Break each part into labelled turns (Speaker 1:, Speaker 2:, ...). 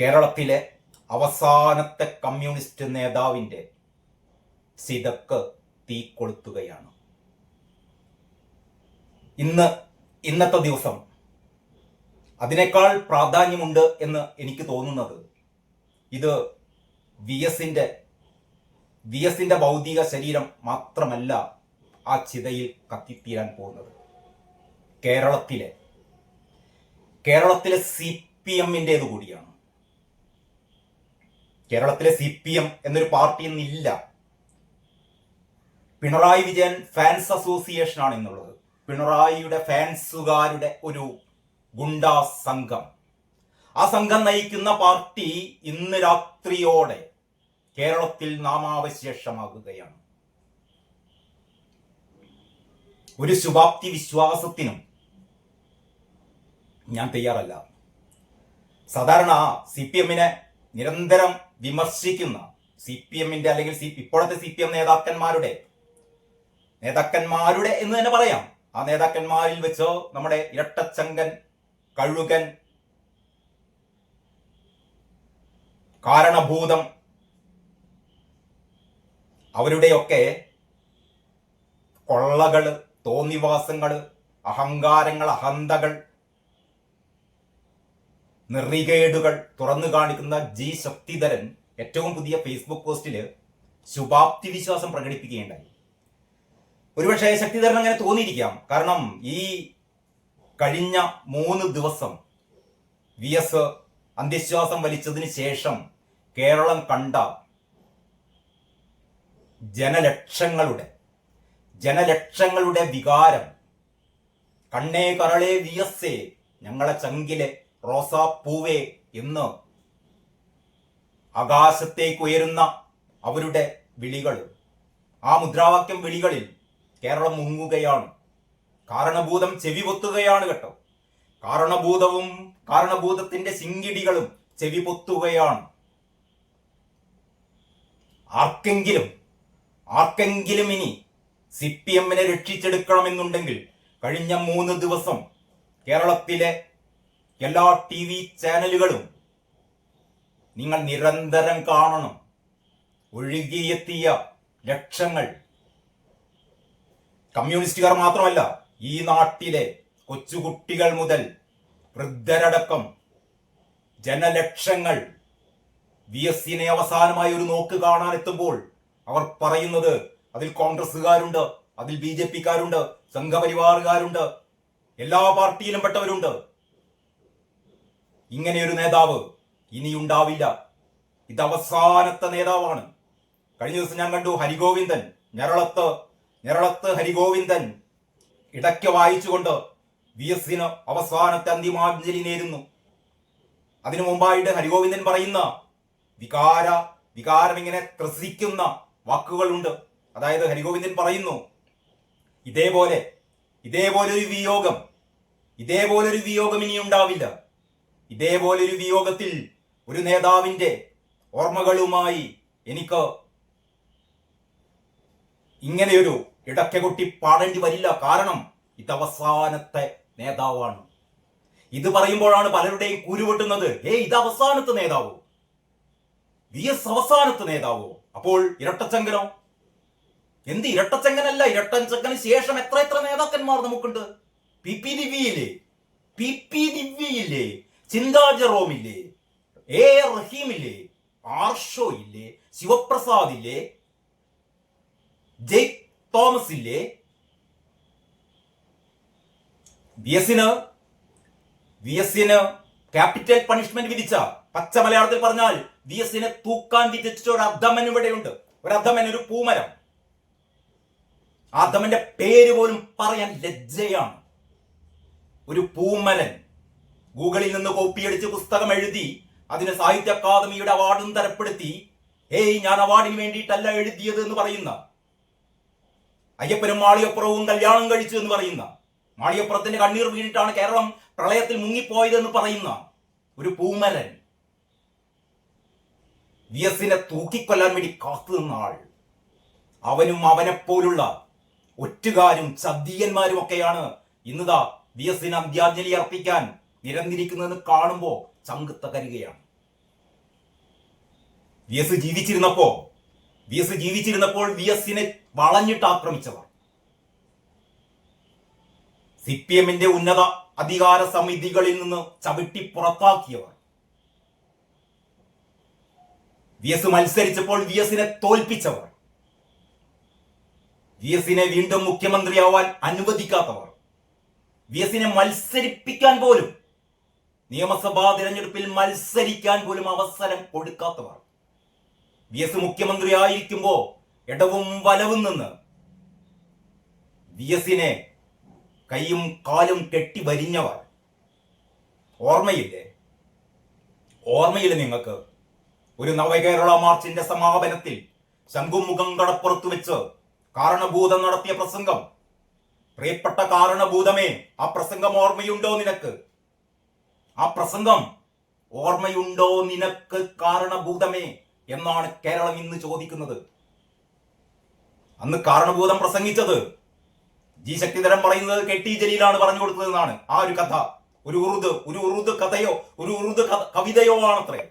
Speaker 1: കേരളത്തിലെ അവസാനത്തെ കമ്മ്യൂണിസ്റ്റ് നേതാവിന്റെ സിതക്ക് തീ കൊളുത്തുകയാണ്. ഇന്ന് ഇന്നത്തെ ദിവസം അതിനേക്കാൾ പ്രാധാന്യമുണ്ട് എന്ന് എനിക്ക് തോന്നുന്നത് ഇത് വി എസിന്റെ വി എസിന്റെ ഭൗതിക ശരീരം മാത്രമല്ല ആ ചിതയിൽ കത്തിത്തീരാൻ പോകുന്നത്. കേരളത്തിലെ കേരളത്തിലെ സി പി എമ്മിന്റേത് കൂടിയാണ്. കേരളത്തിലെ സി പി എം എന്നൊരു പാർട്ടി ഇന്നില്ല. പിണറായി വിജയൻ ഫാൻസ് അസോസിയേഷൻ ആണ് ഇന്നുള്ളത്. പിണറായിയുടെ ഫാൻസുകാരുടെ ഒരു ഗുണ്ടാ സംഘം. ആ സംഘം നയിക്കുന്ന പാർട്ടി ഇന്ന് രാത്രിയോടെ കേരളത്തിൽ നാമാവശേഷമാകുകയാണ്. ഒരു ശുഭാപ്തി വിശ്വാസത്തിനും ഞാൻ തയ്യാറല്ല. സാധാരണ സി പി എമ്മിനെ നിരന്തരം വിമർശിക്കുന്ന സി പി എമ്മിന്റെ അല്ലെങ്കിൽ സി ഇപ്പോഴത്തെ സി പി എം നേതാക്കന്മാരുടെ നേതാക്കന്മാരുടെ എന്ന് തന്നെ പറയാം. ആ നേതാക്കന്മാരിൽ വെച്ചോ നമ്മുടെ ഇരട്ടച്ചങ്കൻ കഴുകൻ കാരണഭൂതം അവരുടെയൊക്കെ കൊള്ളകൾ തോന്നിവാസങ്ങൾ അഹങ്കാരങ്ങൾ അഹന്തകൾ നെറികേടുകൾ തുറന്നു കാണിക്കുന്ന ജി ശക്തിധരൻ ഏറ്റവും പുതിയ ഫേസ്ബുക്ക് പോസ്റ്റിൽ ശുഭാപ്തി വിശ്വാസം പ്രകടിപ്പിക്കുകയുണ്ടായി. ഒരുപക്ഷെ ശക്തിധരൻ അങ്ങനെ തോന്നിയിരിക്കാം. കാരണം ഈ കഴിഞ്ഞ മൂന്ന് ദിവസം വി എസ് അന്ത്യശ്വാസം വലിച്ചതിന് ശേഷം കേരളം കണ്ട ജനലക്ഷങ്ങളുടെ ജനലക്ഷങ്ങളുടെ വികാരം കണ്ണേ കരളേ വി എസ് എ ഞങ്ങളെ ചങ്കിലെ റോസാപ്പൂവേ എന്ന് ആകാശത്തേക്ക് ഉയരുന്ന അവരുടെ വിളികൾ. ആ മുദ്രാവാക്യം വിളികളിൽ കേരളം മുങ്ങുകയാണ്. കാരണഭൂതം ചെവി പൊത്തുകയാണ് കേട്ടോ. കാരണഭൂതവും കാരണഭൂതത്തിന്റെ ശിങ്കിടികളും ചെവി പൊത്തുകയാണ് ആർക്കെങ്കിലും ആർക്കെങ്കിലും ഇനി സി പി എമ്മിനെ രക്ഷിച്ചെടുക്കണമെന്നുണ്ടെങ്കിൽ കഴിഞ്ഞ മൂന്ന് ദിവസം കേരളത്തിലെ എല്ലാ ടി വി ചാനലുകളും നിങ്ങൾ നിരന്തരം കാണണം. ഒഴുകിയെത്തിയ ലക്ഷങ്ങൾ. കമ്മ്യൂണിസ്റ്റുകാർ മാത്രമല്ല ഈ നാട്ടിലെ കൊച്ചുകുട്ടികൾ മുതൽ വൃദ്ധരടക്കം ജനലക്ഷങ്ങൾ. വി എസ് സിനെ അവസാനമായി ഒരു നോക്ക് കാണാൻ എത്തുമ്പോൾ അവർ പറയുന്നത് അതിൽ കോൺഗ്രസ്സുകാരുണ്ട് അതിൽ ബി ജെ പിക്കാരുണ്ട് സംഘപരിവാറുകാരുണ്ട് എല്ലാ പാർട്ടിയിലും പെട്ടവരുണ്ട്. ഇങ്ങനെയൊരു നേതാവ് ഇനിയുണ്ടാവില്ല. ഇത് അവസാനത്തെ നേതാവാണ്. കഴിഞ്ഞ ദിവസം ഞാൻ കണ്ടു ഹരിഗോവിന്ദൻ ഞരളത്ത് ഞരളത്ത് ഹരിഗോവിന്ദൻ. ഇടയ്ക്ക് വായിച്ചുകൊണ്ട് വി എസിന് അവസാനത്തെ അന്തിമാഞ്ജലി നേരുന്നു. അതിനു മുമ്പായിട്ട് ഹരിഗോവിന്ദൻ പറയുന്ന വികാര വികാരം ഇങ്ങനെ ത്രസിക്കുന്ന വാക്കുകളുണ്ട്. അതായത് ഹരിഗോവിന്ദൻ പറയുന്നു ഇതേപോലെ ഇതേപോലെ ഒരു വിയോഗം ഇതേപോലെ ഒരു വിയോഗം ഇനി ഉണ്ടാവില്ല ഇതേപോലെ ഒരു വിയോഗത്തിൽ ഒരു നേതാവിന്റെ ഓർമ്മകളുമായി എനിക്ക് ഇങ്ങനെയൊരു ഇടയ്ക്കൊട്ടി പാടേണ്ടി വരില്ല. കാരണം ഇത് അവസാനത്തെ നേതാവാണ്. ഇത് പറയുമ്പോഴാണ് പലരുടെയും കുരുവെട്ടുന്നത് ഏ ഇത് അവസാനത്തെ നേതാവോ? വി എസ് അവസാനത്തെ നേതാവോ? അപ്പോൾ ഇരട്ടച്ചങ്കനോ? എന്ത് ഇരട്ടച്ചങ്കനല്ല ഇരട്ടച്ചങ്കന് ശേഷം എത്ര എത്ര നേതാക്കന്മാർ നമുക്കുണ്ട്? പി പി ദിവ്യയില്ലേ പി പി ദിവ്യയില്ലേ ചിന്താ ജെറോമില്ലേ എ റഹീമില്ലേ? ആർഷോ ഇല്ലേ? ശിവപ്രസാദ് ഇല്ലേ ജെയ് തോമസ് ഇല്ലേ വി. എസിന് വി എസിന് ക്യാപിറ്റൽ പണിഷ്മെന്റ് വിധിച്ച പച്ച മലയാളത്തിൽ പറഞ്ഞാൽ വി. എസിനെ തൂക്കാൻ വിധിച്ച ഒരു അധമൻ ഇവിടെയുണ്ട്. ഒരു അധമൻ ഒരു പൂമരം. അധമന്റെ പേര് പോലും പറയാൻ ലജ്ജയാണ്. ഒരു പൂമരൻ. ഗൂഗിളിൽ നിന്ന് കോപ്പിയടിച്ച് പുസ്തകം എഴുതി അതിന് സാഹിത്യ അക്കാദമിയുടെ അവാർഡും തരപ്പെടുത്തി ഏയ് ഞാൻ അവാർഡിന് വേണ്ടിയിട്ടല്ല എഴുതിയത് എന്ന് പറയുന്ന അയ്യപ്പനും മാളിയപ്പുറവും കല്യാണം കഴിച്ചു എന്ന് പറയുന്ന മാളിയപ്പുറത്തിന്റെ കണ്ണീർ വീണിട്ടാണ് കേരളം പ്രളയത്തിൽ മുങ്ങിപ്പോയത് എന്ന് പറയുന്ന ഒരു പൂമരൻ വി എസിനെ തൂക്കിക്കൊല്ലാൻ വേണ്ടി കാത്തു നിന്ന ആൾ. അവനും അവനെപ്പോലുള്ള ഒറ്റുകാരും ചതിയന്മാരും ഒക്കെയാണ് ഇന്നതാ വി എസിന് അന്ത്യാഞ്ജലി അർപ്പിക്കാൻ നിരന്നിരിക്കുന്നതെന്ന് കാണുമ്പോൾ ചങ്ക് തകരുകയാണ് വി എസ് ജീവിച്ചിരുന്നപ്പോ വി എസ് ജീവിച്ചിരുന്നപ്പോൾ വി എസിനെ വളഞ്ഞിട്ട് ആക്രമിച്ചവർ. സി പി എമ്മിന്റെ ഉന്നത അധികാര സമിതികളിൽ നിന്ന് ചവിട്ടി പുറത്താക്കിയവർ. വി എസ് മത്സരിച്ചപ്പോൾ വി എസിനെ തോൽപ്പിച്ചവർ. വി എസിനെ വീണ്ടും മുഖ്യമന്ത്രിയാവാൻ അനുവദിക്കാത്തവർ. വി എസിനെ മത്സരിപ്പിക്കാൻ പോലും നിയമസഭാ തിരഞ്ഞെടുപ്പിൽ മത്സരിക്കാൻ പോലും അവസരം കൊടുക്കാത്തവർ. വി എസ് മുഖ്യമന്ത്രി ആയിരിക്കുമ്പോ ഇടവും വലവും നിന്ന് വി എസിനെ കൈയും കാലും കെട്ടി വരിഞ്ഞവർ. ഓർമ്മയില്ലേ? ഓർമ്മയില്ല നിങ്ങൾക്ക്? ഒരു നവകേരള മാർച്ചിന്റെ സമാപനത്തിൽ ശംഖുമുഖം കടപ്പുറത്ത് വെച്ച് കാരണഭൂതം നടത്തിയ പ്രസംഗം. പ്രിയപ്പെട്ട കാരണഭൂതമേ ആ പ്രസംഗം ഓർമ്മയുണ്ടോ നിനക്ക്? ആ പ്രസംഗം ഓർമ്മയുണ്ടോ നിനക്ക് കാരണഭൂതമേ എന്നാണ് കേരളം ഇന്ന് ചോദിക്കുന്നത്. അന്ന് കാരണഭൂതം പ്രസംഗിച്ചത് ജി ശക്തിധരൻ പറയുന്നത് കെ ടി ജലീലാണ് പറഞ്ഞു കൊടുത്തതെന്നാണ്. ആ ഒരു കഥ. ഒരു ഉറുദ് ഒരു ഉറുദ് കഥയോ ഒരു ഉറുദ് കവിതയോ ആണത്രേ.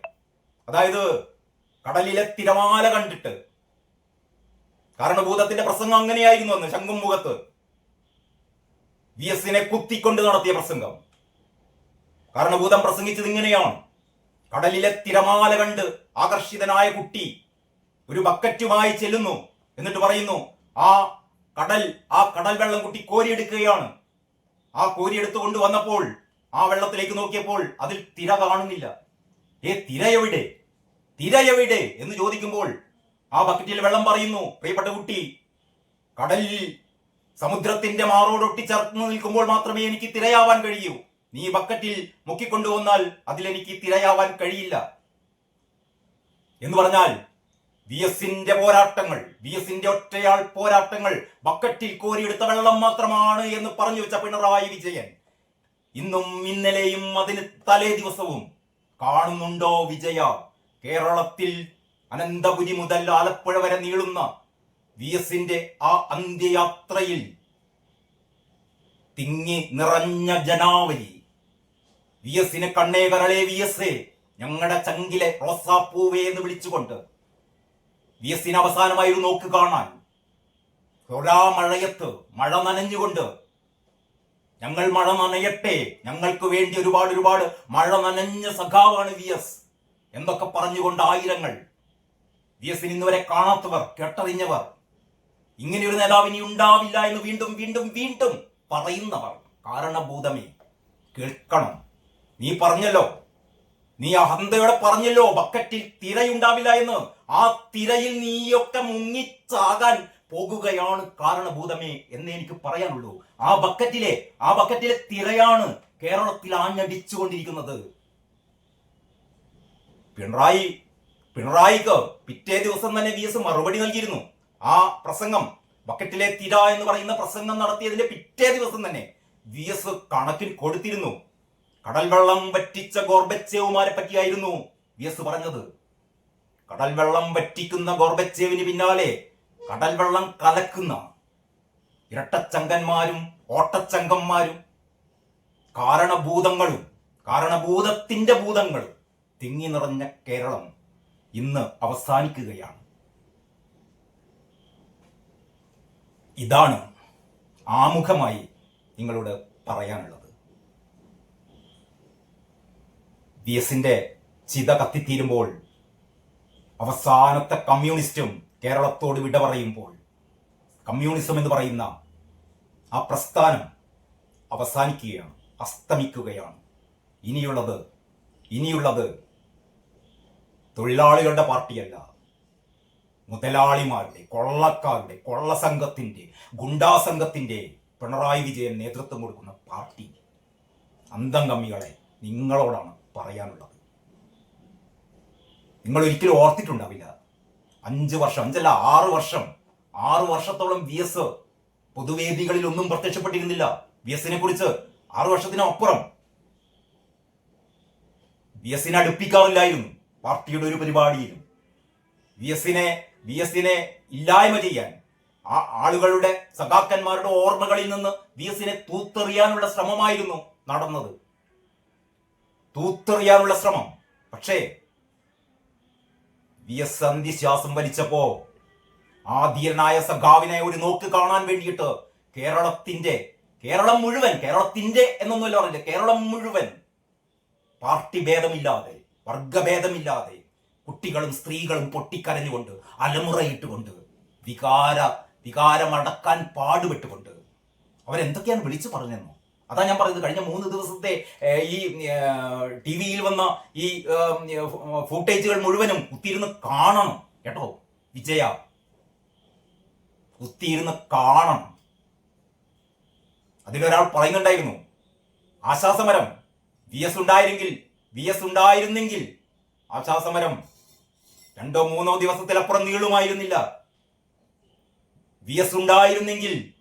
Speaker 1: അതായത് കടലിലെ തിരമാല കണ്ടിട്ട്. കാരണഭൂതത്തിന്റെ പ്രസംഗം അങ്ങനെയായിരുന്നു അന്ന് ശംഖും മുഖത്ത് വി എസിനെ കുത്തിക്കൊണ്ട് നടത്തിയ പ്രസംഗം. കാരണഭൂതം പ്രസംഗിച്ചത് ഇങ്ങനെയാണ്. കടലിലെ തിരമാല കണ്ട് ആകർഷിതനായ കുട്ടി ഒരു ബക്കറ്റുമായി ചെല്ലുന്നു എന്നിട്ട് പറയുന്നു ആ കടൽ ആ കടൽ വെള്ളം കുട്ടി കോരിയെടുക്കുകയാണ്. ആ കോരിയെടുത്തു കൊണ്ട് വന്നപ്പോൾ ആ വെള്ളത്തിലേക്ക് നോക്കിയപ്പോൾ അതിൽ തിര കാണുന്നില്ല. ഏ തിര എവിടെ? തിര എവിടെ? എന്ന് ചോദിക്കുമ്പോൾ ആ ബക്കറ്റിൽ വെള്ളം പറയുന്നു പ്രിയപ്പെട്ട കുട്ടി കടലിൽ സമുദ്രത്തിന്റെ മാറോടൊട്ടി ചേർന്ന് നിൽക്കുമ്പോൾ മാത്രമേ എനിക്ക് തിരയാവാൻ കഴിയൂ. നീ ബക്കറ്റിൽ മുക്കിക്കൊണ്ടുവന്നാൽ അതിലെനിക്ക് തിരയാവാൻ കഴിയില്ല. എന്ന് പറഞ്ഞാൽ വി എസിന്റെ പോരാട്ടങ്ങൾ വി എസിന്റെ ഒറ്റയാൾ പോരാട്ടങ്ങൾ ബക്കറ്റിൽ കോരിയെടുത്ത വെള്ളം മാത്രമാണ് എന്ന് പറഞ്ഞു വെച്ച പിണറായി വിജയൻ ഇന്നും ഇന്നലെയും അതിന് തലേ ദിവസവും കാണുന്നുണ്ടോ വിജയ? കേരളത്തിൽ അനന്തപുരി മുതൽ ആലപ്പുഴ വരെ നീളുന്ന വി എസിന്റെ ആ അന്ത്യയാത്രയിൽ തിങ്ങി നിറഞ്ഞ ജനാവലി വി എസിന് കണ്ണേ കരളേ വി എസ് ഞങ്ങളുടെ ചങ്കിലെ റോസാപ്പൂവേ എന്ന് വിളിച്ചുകൊണ്ട് വി എസിന് അവസാനമായി ഒരു നോക്ക് കാണാൻ. ഒരാ മഴയത്ത് മഴ നനഞ്ഞുകൊണ്ട് ഞങ്ങൾ മഴ നനയട്ടെ. ഞങ്ങൾക്ക് വേണ്ടി ഒരുപാട് ഒരുപാട് മഴ നനഞ്ഞ സഖാവാണ് വി എസ് എന്തൊക്കെ പറഞ്ഞുകൊണ്ട് ആയിരങ്ങൾ വി എസിന് ഇന്നുവരെ കാണാത്തവർ കേട്ടറിഞ്ഞവർ ഇങ്ങനെ ഒരു നേതാവ് ഇനി ഉണ്ടാവില്ല എന്ന് വീണ്ടും വീണ്ടും വീണ്ടും പറയുന്നവർ. കാരണഭൂതമേ കേൾക്കണം. നീ പറഞ്ഞല്ലോ. നീ അഹന്തയോടെ പറഞ്ഞല്ലോ ബക്കറ്റിൽ തിരയുണ്ടാവില്ല എന്ന്. ആ തിരയിൽ നീയൊക്കെ മുങ്ങിച്ചാകാൻ പോകുകയാണ് കാരണഭൂതമേ എന്ന് എനിക്ക് പറയാനുള്ളൂ. ആ ബക്കറ്റിലെ ആ ബക്കറ്റിലെ തിരയാണ് കേരളത്തിൽ ആഞ്ഞടിച്ചുകൊണ്ടിരിക്കുന്നത്. പിണറായി പിണറായിക്ക് പിറ്റേ ദിവസം തന്നെ വി എസ് മറുപടി നൽകിയിരുന്നു. ആ പ്രസംഗം ബക്കറ്റിലെ തിര എന്ന് പറയുന്ന പ്രസംഗം നടത്തിയതിന്റെ പിറ്റേ ദിവസം തന്നെ വി എസ് കണക്കിൽ കൊടുത്തിരുന്നു. കടൽ വെള്ളം വറ്റിച്ച ഗോർബച്ചേവുമാരെ പറ്റിയായിരുന്നു വി എസ് പറഞ്ഞത്. കടൽ വെള്ളം വറ്റിക്കുന്ന ഗോർബച്ചേവിന് പിന്നാലെ കടൽ വെള്ളം കലക്കുന്ന ഇരട്ടച്ചങ്കന്മാരും ഓട്ടച്ചങ്കന്മാരും കാരണഭൂതങ്ങളും കാരണഭൂതത്തിന്റെ ഭൂതങ്ങൾ തിങ്ങി നിറഞ്ഞ കേരളം ഇന്ന് അവസാനിക്കുകയാണ്. ഇതാണ് ആമുഖമായി നിങ്ങളോട് പറയാനുള്ളത്. വി എസിന്റെ ചിത കത്തിത്തീരുമ്പോൾ അവസാനത്തെ കമ്മ്യൂണിസ്റ്റും കേരളത്തോട് വിട പറയുമ്പോൾ കമ്മ്യൂണിസം എന്ന് പറയുന്ന ആ പ്രസ്ഥാനം അവസാനിക്കുകയാണ് അസ്തമിക്കുകയാണ്. ഇനിയുള്ളത് ഇനിയുള്ളത് തൊഴിലാളികളുടെ പാർട്ടിയല്ല. മുതലാളിമാരുടെ കൊള്ളക്കാരുടെ കൊള്ളസംഘത്തിന്റെ ഗുണ്ടാസംഘത്തിന്റെ പിണറായി വിജയൻ നേതൃത്വം കൊടുക്കുന്ന പാർട്ടി. അന്തം കമ്മികളെ നിങ്ങളോടാണ് പറയാനുള്ളത്. നിങ്ങൾ ഒരിക്കലും ഓർത്തിട്ടുണ്ടാവില്ല. അഞ്ച് വർഷം അഞ്ചല്ല ആറ് വർഷം ആറ് വർഷത്തോളം വി എസ് പൊതുവേദികളിൽ ഒന്നും പ്രത്യക്ഷപ്പെട്ടിരുന്നില്ല. വി എസിനെ കുറിച്ച് ആറു വർഷത്തിനപ്പുറം വി എസിനെ അടുപ്പിക്കാറില്ലായിരുന്നു. പാർട്ടിയുടെ ഒരു പരിപാടിയിലും. വി എസിനെ വി എസിനെ ഇല്ലായ്മ ചെയ്യാൻ ആ ആളുകളുടെ സഖാക്കന്മാരുടെ ഓർമ്മകളിൽ നിന്ന് വി എസിനെ തൂത്തെറിയാനുള്ള ശ്രമമായിരുന്നു നടന്നത്. തൂത്തെറിയാനുള്ള ശ്രമം. പക്ഷേ വി എസ് അന്ത്യശ്വാസം വലിച്ചപ്പോ ആ ധീരനായ സഖാവിനെ ഒരു നോക്ക് കാണാൻ വേണ്ടിയിട്ട് കേരളത്തിന്റെ കേരളം മുഴുവൻ കേരളത്തിന്റെ എന്നൊന്നുമല്ല പറഞ്ഞില്ല കേരളം മുഴുവൻ പാർട്ടി ഭേദമില്ലാതെ വർഗഭേദമില്ലാതെ കുട്ടികളും സ്ത്രീകളും പൊട്ടിക്കരഞ്ഞുകൊണ്ട് അലമുറയിട്ടുകൊണ്ട് വികാര വികാരമടക്കാൻ പാടുപെട്ടുകൊണ്ട് അവരെന്തൊക്കെയാണ് വിളിച്ചു പറഞ്ഞെന്നോ? അതാ ഞാൻ പറയുന്നത് കഴിഞ്ഞ മൂന്ന് ദിവസത്തെ ഈ ടി വിയിൽ വന്ന ഈ ഫുട്ടേജുകൾ മുഴുവനും കുത്തിയിരുന്ന് കാണണം കേട്ടോ വിജയ. കുത്തിയിരുന്ന് കാണണം. അതിലൊരാൾ പറയുന്നുണ്ടായിരുന്നു ആശാസമരം വി എസ് ഉണ്ടായിരുന്നെങ്കിൽ വി എസ് ഉണ്ടായിരുന്നെങ്കിൽ ആശാസമരം രണ്ടോ മൂന്നോ ദിവസത്തിലപ്പുറം നീളുമായിരുന്നില്ല. വി എസ് ഉണ്ടായിരുന്നെങ്കിൽ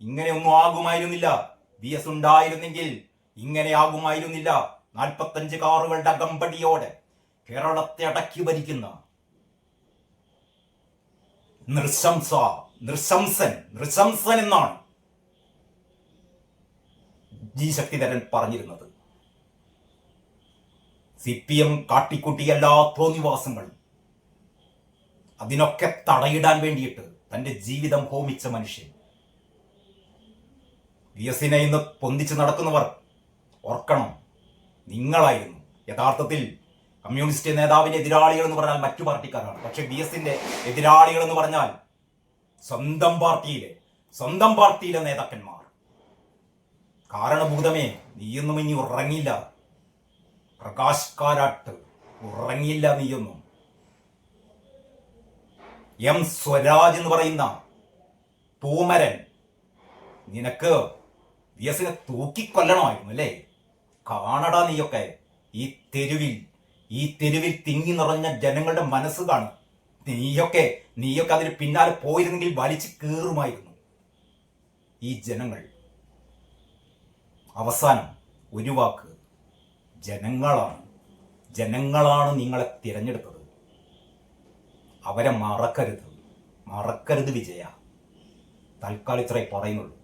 Speaker 1: ഇങ്ങനെയൊന്നും ആകുമായിരുന്നില്ല. വി എസ് ഉണ്ടായിരുന്നെങ്കിൽ ഇങ്ങനെ ആകുമായിരുന്നില്ല നാൽപ്പത്തഞ്ച് കാറുകളുടെ അകമ്പടിയോടെ കേരളത്തെ അടക്കി ഭരിക്കുന്ന നൃശംസ നൃശംസൻ നൃശംസൻ എന്നാണ് ജി ശക്തിധരൻ പറഞ്ഞിരുന്നത്. സി പി എം കാട്ടിക്കൂട്ടിയ എല്ലാ തോന്നിവാസങ്ങളും അതിനൊക്കെ തടയിടാൻ വേണ്ടിയിട്ട് തന്റെ ജീവിതം ഹോമിച്ച മനുഷ്യൻ. വി എസിനെ ഇന്ന് പൊന്തിച്ച് നടക്കുന്നവർ ഓർക്കണം നിങ്ങളായിരുന്നു. യഥാർത്ഥത്തിൽ കമ്മ്യൂണിസ്റ്റ് നേതാവിന്റെ എതിരാളികൾ എന്ന് പറഞ്ഞാൽ മറ്റു പാർട്ടിക്കാരാണ്. പക്ഷെ വി എസിന്റെ എതിരാളികൾ എന്ന് പറഞ്ഞാൽ സ്വന്തം പാർട്ടിയിലെ സ്വന്തം പാർട്ടിയിലെ നേതാക്കന്മാർ. കാരണഭൂതമേ നീയൊന്നും ഇനി ഉറങ്ങില്ല. പ്രകാശ് കാരാട്ട് ഉറങ്ങില്ല നീയൊന്നും. എം സ്വരാജ് എന്ന് പറയുന്ന പൂമരൻ നിനക്ക് വി എസിനെ തൂക്കിക്കൊല്ലണമായിരുന്നു അല്ലേ? കാണടാ നീയൊക്കെ. ഈ തെരുവിൽ ഈ തെരുവിൽ തിങ്ങി നിറഞ്ഞ ജനങ്ങളുടെ മനസ്സ് കാണും. നീയൊക്കെ നീയൊക്കെ അതിന് പിന്നാലെ പോയിരുന്നെങ്കിൽ വലിച്ചു കീറുമായിരുന്നു. ഈ ജനങ്ങൾ. അവസാനം ഒരു വാക്ക്. ജനങ്ങളാണ്. ജനങ്ങളാണ് നിങ്ങളെ തിരഞ്ഞെടുത്തത്. അവരെ മറക്കരുത്. മറക്കരുത് വിജയ. തൽക്കാലം പറയുന്നുള്ളൂ.